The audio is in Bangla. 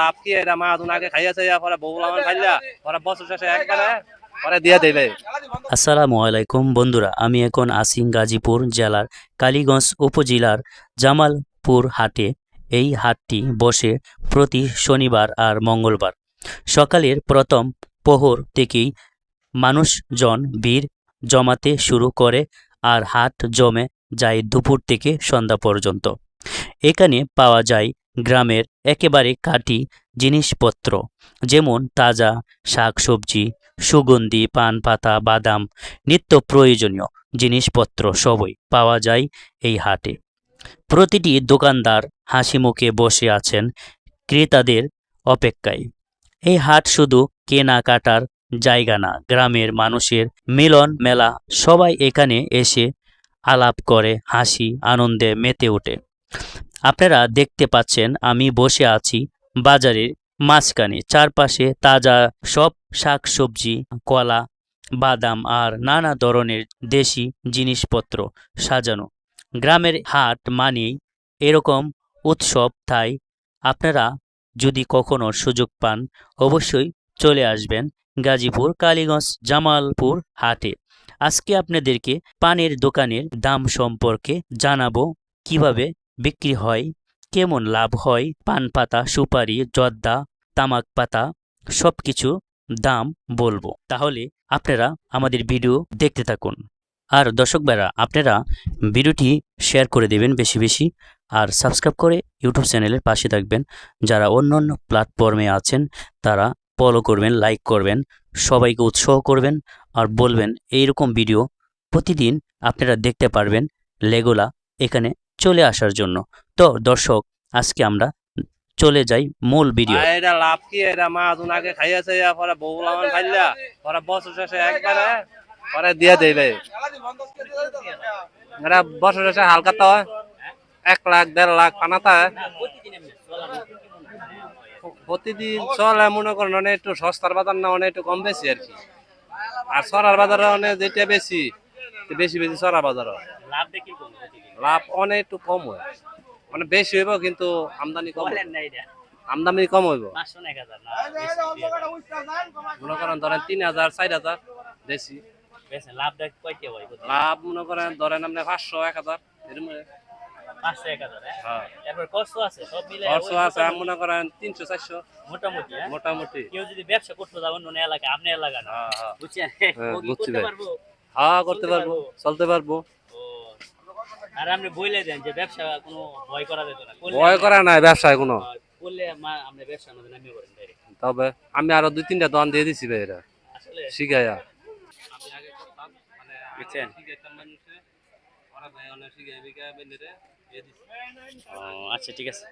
লাভ কি? এটা মা আগে পরে বউ খাইলা পরে বছর শেষে একবারে আসসালামু আলাইকুম বন্ধুরা, আমি এখন আছি গাজীপুর জেলার কালীগঞ্জ উপজেলার জামালপুর হাটে। এই হাটটি বসে প্রতি শনিবার আর মঙ্গলবার। সকালের প্রথম প্রহর থেকেই মানুষজন ভিড় জমাতে শুরু করে আর হাট জমে যায় দুপুর থেকে সন্ধ্যা পর্যন্ত। এখানে পাওয়া যায় গ্রামের একেবারে কাটি জিনিসপত্র, যেমন তাজা শাকসবজি, সুগন্ধি পান পাতা বাদাম, নিত্য প্রয়োজনীয় জিনিসপত্র সবই পাওয়া যায় এই হাটে। প্রতিটি দোকানদার হাসি মুখে বসে আছেন ক্রেতাদের অপেক্ষায়। এই হাট শুধু কেনাকাটার জায়গা না, গ্রামের মানুষের মিলন মেলা সবাই এখানে এসে আলাপ করে, হাসি, আনন্দে মেতে ওঠে। আপনারা দেখতে পাচ্ছেন, আমি বসে আছি বাজারের মাঝখানে, চারপাশে তাজা সব শাকসবজি, কলা, বাদাম আর নানা ধরনের দেশি জিনিসপত্র সাজানো। গ্রামের হাট মানেই এরকম উৎসব, তাই আপনারা যদি কখনো সুযোগ পান, অবশ্যই চলে আসবেন গাজীপুর কালীগঞ্জ জামালপুর হাটে। আজকে আপনাদেরকে পানের দোকানের দাম সম্পর্কে জানাব কীভাবে বিক্রি হয়। কেমন লাভ হয়? পান পাতা সুপারি, জর্দা, তামাক পাতা সব কিছু দাম বলব। তাহলে আপনারা আমাদের ভিডিও দেখতে থাকুন। আর দর্শক আপনারা ভিডিওটি শেয়ার করে দেবেন বেশি বেশি। আর সাবস্ক্রাইব করে ইউটিউব চ্যানেলের পাশে থাকবেন। যারা অন্য অন্য প্ল্যাটফর্মে আছেন, তারা ফলো করবেন, লাইক করবেন, সবাইকে উৎসাহ করবেন আর বলবেন, এইরকম ভিডিও প্রতিদিন আপনারা দেখতে পারবেন লেগোলা এখানে চলে আসার জন্য। তো দর্শক, আজকে আমরা চলে যাই মূল ভিডিও। এটা লাভ কি? এটা মা তুমি আগে খাইয়াছে পরে বউ লামান খাইলা, পরে বছর শেষে একবারে, পরে দিয়ে দেবে এটা বছর শেষে হালকা তো এক লাখ, দেড় লাখ পানাতা প্রতিদিন চলে মনে করেন অনেক একটু সস্তার বাজার না, অনেক একটু কম বেশি আর কি। আর সরার বাজারে অনেক যেটা বেশি বেশি বেশি সরা বাজার হয়। লাভ দেখি লাভ অনেক একটু কম হয়। মানে বেশি হইব কিন্তু আমদানি কম হইব। আমদানি কম হইব। মনে করেন ধরেন তিন হাজার চার হাজার বেশি। লাভ দেখ কয়টা হয় লাভ মনে করেন ধরেন আপনি পাঁচশো এক হাজার এরকম হয়। হ্যাঁ। এরপর কষ্ট আছে সব মিলে খরচ আছে আর মনে করেন তিনশো চারশো। মোটামুটি হ্যাঁ? মোটামুটি। কেউ যদি ব্যবসা করতে যাবেন অন্য এলাকা আপনার এলাকা না। বুঝছেন? করতে পারব? হ্যাঁ করতে চলতে পারব পারব? চলতে পারব ও আর আপনি বইলে দেন যে ব্যবসা কোনো ভয় করা যেত না। ভয় করা নাই ব্যবসায় কোনো? বললে করলে আমরা ব্যবসা আমাদের নামিয়ে করেন তবে আমি আরও দুই তিনটা দোকান দিয়ে দিছি ভাই এরা শিখাই শিখাইয়া বুঝছেন ও আচ্ছা ঠিক আছে।